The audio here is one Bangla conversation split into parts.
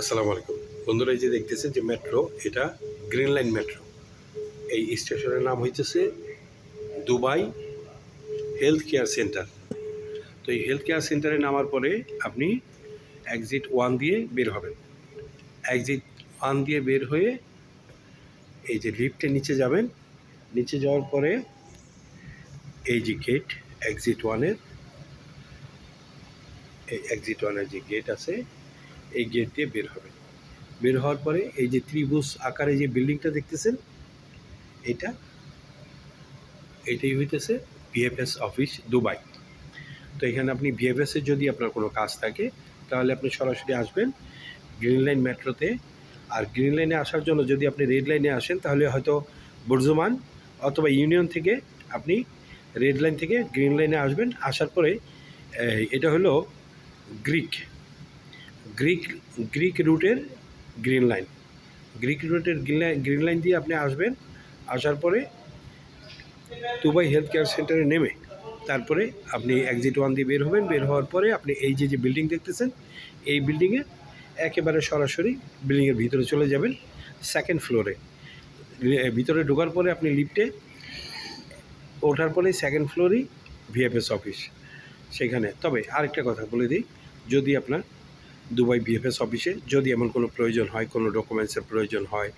আসসালামু আলাইকুম। বন্ধুরা, এই যে দেখতেছে যে মেট্রো, এটা গ্রিন লাইন মেট্রো। এই স্টেশনের নাম হইতেছে দুবাই হেলথ কেয়ার সেন্টার। তো এই হেলথ কেয়ার সেন্টারে নামার পরে আপনি এক্সিট ওয়ান দিয়ে বের হবেন। এক্সিট ওয়ান দিয়ে বের হয়ে এই যে লিফটে নিচে যাবেন। নিচে যাওয়ার পরে এই যে গেট এক্সিট ওয়ানের এই এক্সিট ওয়ানের যে গেট আছে এই গেট দিয়ে বের হবে। বের হওয়ার পরে এই যে ত্রিভুজ আকারে যে বিল্ডিংটা দেখতেছেন, এটা, এটাই হইতেছে ভিএফএস অফিস দুবাই তো এখানে আপনি ভিএফএসের যদি আপনার কোনো কাজ থাকে, তাহলে আপনি সরাসরি আসবেন গ্রিন লাইন মেট্রোতে আর গ্রিন লাইনে আসার জন্য যদি আপনি রেড লাইনে আসেন, তাহলে হয়তো বুর্জমান অথবা ইউনিয়ন থেকে আপনি রেড লাইন থেকে গ্রিন লাইনে আসবেন। আসার পরে এটা হলো গ্রিক গ্রিক গ্রিক রুটের গ্রিন লাইন গ্রিক রুটের গ্রিন লাইন গ্রিন লাইন দিয়ে আপনি আসবেন, আসার পরে দুবাই হেলথ কেয়ার সেন্টারে নেমে, তারপরে আপনি এক্সিট ওয়ান দিয়ে বের হবেন। বের হওয়ার পরে আপনি এই যে যে বিল্ডিং দেখতেছেন, এই বিল্ডিংয়ে একেবারে সরাসরি বিল্ডিংয়ের ভিতরে চলে যাবেন সেকেন্ড ফ্লোরে ভিতরে ঢোকার পরে আপনি লিফটে ওঠার পরে সেকেন্ড ফ্লোরেই ভিএফএস অফিস সেখানে। তবে আরেকটা কথা বলে দিই, যদি আপনার দুবাই বিএফএস অফিসে যদি এমন কোনো প্রয়োজন হয়, কোনো ডকুমেন্টসের প্রয়োজন হয়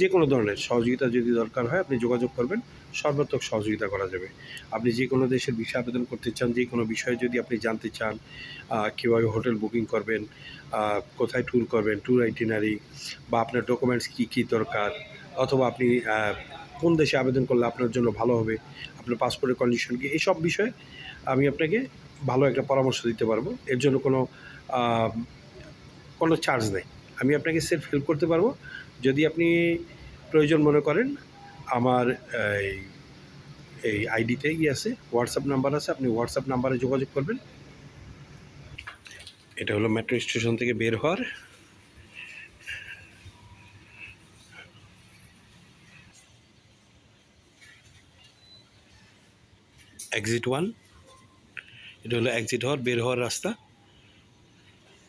যে কোনো ধরনের সহযোগিতা যদি দরকার হয়, আপনি যোগাযোগ করবেন, সর্বাত্মক সহযোগিতা করা যাবে। আপনি যে কোনো দেশের ভিসা আবেদন করতে চান যে কোনো বিষয়ে যদি আপনি জানতে চান কীভাবে হোটেল বুকিং করবেন কোথায় ট্যুর করবেন ট্যুর আইটিনারি বা আপনার ডকুমেন্টস কী কী দরকার, অথবা আপনি কোন দেশে আবেদন করলে আপনার জন্য ভালো হবে, আপনার পাসপোর্টের কন্ডিশন কি এইসব বিষয়ে আমি আপনাকে ভালো একটা পরামর্শ দিতে পারব। এর জন্য কোনো কোনো চার্জ নেই। আমি আপনাকে সেলফ হেল্প করতে পারব। যদি আপনি প্রয়োজন মনে করেন, আমার এই এই আইডিতে ই আছে হোয়াটসঅ্যাপ নাম্বার আছে, আপনি হোয়াটসঅ্যাপ নাম্বারে যোগাযোগ করবেন। এটা হলো মেট্রো স্টেশন থেকে বের হওয়ার। এক্সিট ওয়ান এটা হলো এক্সিট হওয়ার, বের হওয়ার রাস্তা।